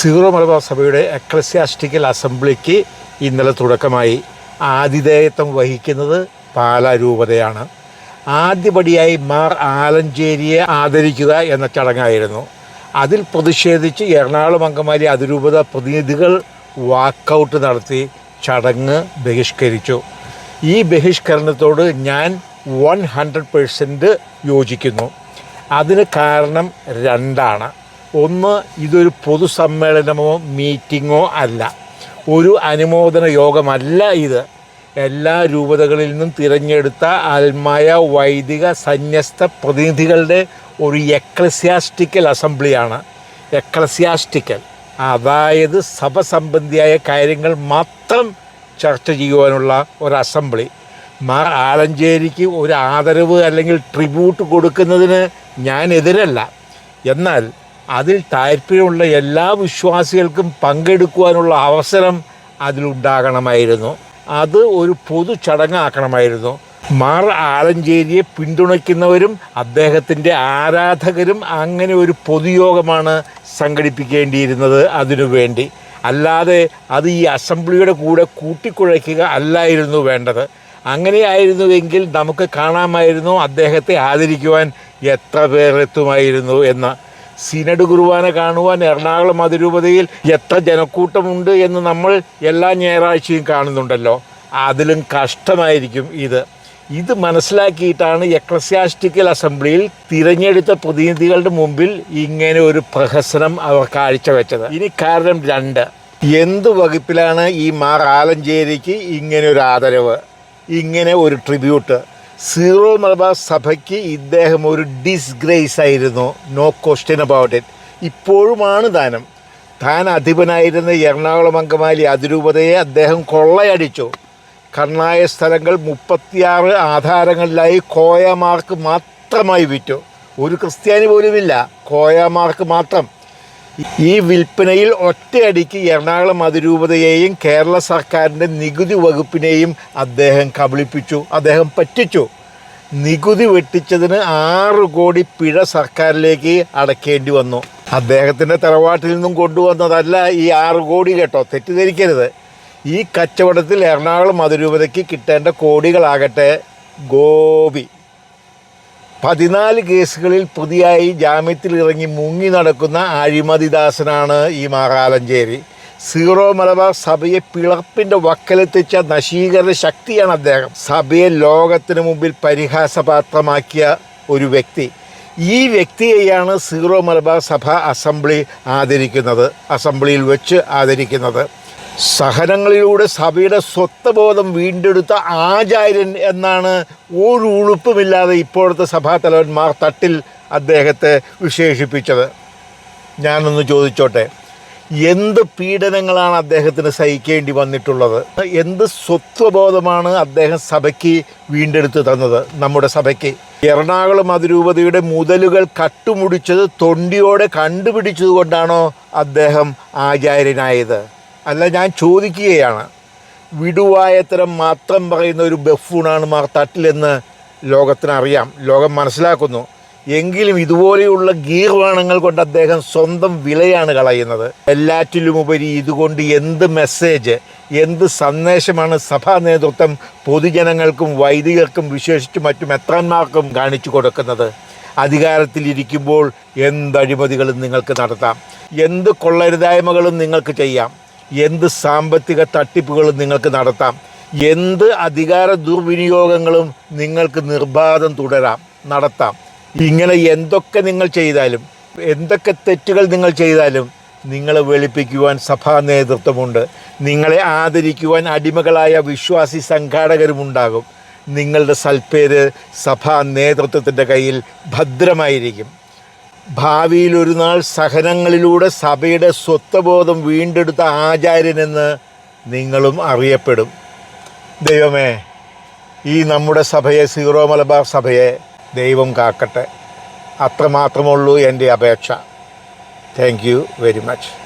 Zero Malabar സഭയുടെ എക്ലസ്യാസ്റ്റിക്കൽ അസംബ്ലിക്ക് ഇന്നലെ തുടക്കമായി. ആതിഥേയത്വം വഹിക്കുന്നത് പാലാരൂപതയാണ്. ആദ്യപടിയായി മാർ ആലഞ്ചേരിയെ ആദരിക്കുക എന്ന ചടങ്ങായിരുന്നു. അതിൽ പ്രതിഷേധിച്ച് എറണാകുളം അങ്കമാലി അതിരൂപത പ്രതിനിധികൾ വാക്കൗട്ട് നടത്തി ചടങ്ങ് ബഹിഷ്കരിച്ചു. ഈ ബഹിഷ്കരണത്തോട് ഞാൻ വൺ ഹൺഡ്രഡ് പേഴ്സന്റ് യോജിക്കുന്നു. അതിന് കാരണം രണ്ടാണ്. ഒന്ന് ഇതൊരു പൊതുസമ്മേളനമോ മീറ്റിങ്ങോ അല്ല. ഒരു അനുമോദന യോഗമല്ല ഇത്. എല്ലാ രൂപതകളിൽ നിന്നും തിരഞ്ഞെടുത്ത ആത്മായ വൈദിക സന്യസ്ത പ്രതിനിധികളുടെ ഒരു എക്ലസിയാസ്റ്റിക്കൽ അസംബ്ലിയാണ്. എക്ലസിയാസ്റ്റിക്കൽ അതായത് സഭ സംബന്ധിയായ കാര്യങ്ങൾ മാത്രം ചർച്ച ചെയ്യുവാനുള്ള ഒരു അസംബ്ലി. മാർ ആലഞ്ചേരിക്ക് ഒരു ആദരവ് അല്ലെങ്കിൽ ട്രിബ്യൂട്ട് കൊടുക്കുന്നതിന് ഞാൻ എതിരല്ല. എന്നാൽ അതിൽ താല്പര്യമുള്ള എല്ലാ വിശ്വാസികൾക്കും പങ്കെടുക്കുവാനുള്ള അവസരം അതിലുണ്ടാകണമായിരുന്നു. അത് ഒരു പൊതു ചടങ്ങാക്കണമായിരുന്നു. മാർ ആലഞ്ചേരിയെ പിന്തുണയ്ക്കുന്നവരും അദ്ദേഹത്തിന്റെ ആരാധകരും അങ്ങനെ ഒരു പൊതുയോഗമാണ് സംഘടിപ്പിക്കേണ്ടിയിരുന്നത് അതിനുവേണ്ടി അല്ലാതെ അത് ഈ അസംബ്ലിയുടെ കൂടെ കൂട്ടിക്കുഴയ്ക്കുക അല്ലായിരുന്നു വേണ്ടത്. അങ്ങനെയായിരുന്നുവെങ്കിൽ നമുക്ക് കാണാമായിരുന്നു അദ്ദേഹത്തെ ആദരിക്കുവാൻ എത്ര പേർ എത്തുമായിരുന്നു എന്ന്. സിനഡ് കുർബാന കാണുവാൻ എറണാകുളം അതിരൂപതയിൽ എത്ര ജനക്കൂട്ടമുണ്ട് എന്ന് നമ്മൾ എല്ലാ ഞായറാഴ്ചയും കാണുന്നുണ്ടല്ലോ. അതിലും കഷ്ടമായിരിക്കും ഇത്. ഇത് മനസ്സിലാക്കിയിട്ടാണ് എക്ലസ്യാസ്റ്റിക്കൽ അസംബ്ലിയിൽ തിരഞ്ഞെടുത്ത പ്രതിനിധികളുടെ മുമ്പിൽ ഇങ്ങനെ ഒരു പ്രഹസനം അവർ കാഴ്ചവെച്ചത്. ഇനി കാരണം രണ്ട്. എന്ത് വകുപ്പിലാണ് ഈ മാർ ആലഞ്ചേരിക്ക് ഇങ്ങനെ ഒരു ആദരവ്? ഇങ്ങനെ ഒരു ട്രിബ്യൂട്ട്? സീറോ മലബാർ സഭയ്ക്ക് ഇദ്ദേഹം ഒരു ഡിസ്ഗ്രേസ് ആയിരുന്നു. നോ ക്വസ്റ്റ്യൻ അബൌട്ട് ഇറ്റ് ഇപ്പോഴുമാണ് ദാനം. താൻ അധിപനായിരുന്ന എറണാകുളം അങ്കമാലി അതിരൂപതയെ അദ്ദേഹം കൊള്ളയടിച്ചു. കണ്ണായ സ്ഥലങ്ങൾ മുപ്പത്തിയാറ് ആധാരങ്ങളിലായി കോയമാർക്ക് മാത്രമായി വിറ്റു. ഒരു ക്രിസ്ത്യാനി പോലുമില്ല. കോയമാർക്ക് മാത്രം. ഈ വിൽപ്പനയിൽ ഒറ്റയടിക്ക് എറണാകുളം അതിരൂപതയെയും കേരള സർക്കാരിന്റെ നികുതി വകുപ്പിനെയും അദ്ദേഹം കബളിപ്പിച്ചു അദ്ദേഹം പറ്റിച്ചു. നികുതി വെട്ടിച്ചതിന് ആറ് കോടി പിഴ സർക്കാരിലേക്ക് അടക്കേണ്ടി വന്നു. അദ്ദേഹത്തിന്റെ തറവാട്ടിൽ നിന്നും കൊണ്ടുവന്നതല്ല ഈ ആറ് കോടി കേട്ടോ തെറ്റിദ്ധരിക്കരുത്. ഈ കച്ചവടത്തിൽ എറണാകുളം അതിരൂപതയ്ക്ക് കിട്ടേണ്ട കോടികളാകട്ടെ ഗോപി. പതിനാല് കേസുകളിൽ പുതിയായി ജാമ്യത്തിൽ ഇറങ്ങി മുങ്ങി നടക്കുന്ന അഴിമതിദാസനാണ് ഈ മാറാലഞ്ചേരി. സീറോ മലബാർ സഭയെ പിളർപ്പിന്റെ വക്കലെത്തിച്ച നശീകരണ ശക്തിയാണ് അദ്ദേഹം. സഭയെ ലോകത്തിന് മുമ്പിൽ പരിഹാസപാത്രമാക്കിയ ഒരു വ്യക്തി. ഈ വ്യക്തിയെയാണ് സീറോ മലബാർ സഭ അസംബ്ലി ആദരിക്കുന്നത് അസംബ്ലിയിൽ വെച്ച് ആദരിക്കുന്നത്. സഹനങ്ങളിലൂടെ സഭയുടെ സ്വത്വബോധം വീണ്ടെടുത്ത ആചാര്യൻ എന്നാണ് ഒരു ഉളുപ്പുമില്ലാതെ ഇപ്പോഴത്തെ സഭാതലവന്മാർ തട്ടിൽ അദ്ദേഹത്തെ വിശേഷിപ്പിച്ചത്. ഞാനൊന്ന് ചോദിച്ചോട്ടെ എന്ത് പീഡനങ്ങളാണ് അദ്ദേഹത്തിന് സഹിക്കേണ്ടി വന്നിട്ടുള്ളത്? എന്ത് സ്വത്വബോധമാണ് അദ്ദേഹം സഭയ്ക്ക് വീണ്ടെടുത്ത് തന്നത് നമ്മുടെ സഭയ്ക്ക്? എറണാകുളം അതിരൂപതയുടെ മുതലുകൾ കട്ടുമുടിച്ചത് തൊണ്ടിയോടെ കണ്ടുപിടിച്ചതുകൊണ്ടാണോ അദ്ദേഹം ആചാര്യനായത്? അല്ല ഞാൻ ചോദിക്കുകയാണ്. വിടുവായത്തരം മാത്രം പറയുന്ന ഒരു ബഫൂണാണ് മാർ തട്ടിലെന്ന് ലോകത്തിനറിയാം ലോകം മനസ്സിലാക്കുന്നു. എങ്കിലും ഇതുപോലെയുള്ള ഗീർവാണങ്ങൾ കൊണ്ട് അദ്ദേഹം സ്വന്തം വിലയാണ് കളയുന്നത്. എല്ലാറ്റിലുമുപരി ഇതുകൊണ്ട് എന്ത് മെസ്സേജ് എന്ത് സന്ദേശമാണ് സഭാ നേതൃത്വം പൊതുജനങ്ങൾക്കും വൈദികർക്കും വിശേഷിച്ച് മറ്റു മെത്രാന്മാർക്കും കാണിച്ചു കൊടുക്കുന്നത്? അധികാരത്തിലിരിക്കുമ്പോൾ എന്ത് അഴിമതികളും നിങ്ങൾക്ക് നടത്താം. എന്ത് കൊള്ളരുതായ്മകളും നിങ്ങൾക്ക് ചെയ്യാം. എന്ത് സാമ്പത്തിക തട്ടിപ്പുകളും നിങ്ങൾക്ക് നടത്താം. എന്ത് അധികാര ദുർവിനിയോഗങ്ങളും നിങ്ങൾക്ക് നിർബാധം തുടരാം നടത്താം. ഇങ്ങനെ എന്തൊക്കെ നിങ്ങൾ ചെയ്താലും എന്തൊക്കെ തെറ്റുകൾ നിങ്ങൾ ചെയ്താലും നിങ്ങളെ വെളുപ്പിക്കുവാൻ സഭാ നേതൃത്വമുണ്ട്. നിങ്ങളെ ആദരിക്കുവാൻ അടിമകളായ വിശ്വാസി സംഘാടകരുമുണ്ടാകും. നിങ്ങളുടെ സൽപ്പേര് സഭാ നേതൃത്വത്തിന്റെ കയ്യിൽ ഭദ്രമായിരിക്കും. ഭാവിയിൽ ഒരു നാൾ സഹനങ്ങളിലൂടെ സഭയുടെ സ്വത്വബോധം വീണ്ടെടുത്ത ആചാര്യനെന്ന് നിങ്ങളും അറിയപ്പെടും. ദൈവമേ ഈ നമ്മുടെ സഭയെ സീറോ മലബാർ സഭയെ ദൈവം കാക്കട്ടെ. അത്രമാത്രമുള്ളൂ എന്റെ അപേക്ഷ. Thank you very much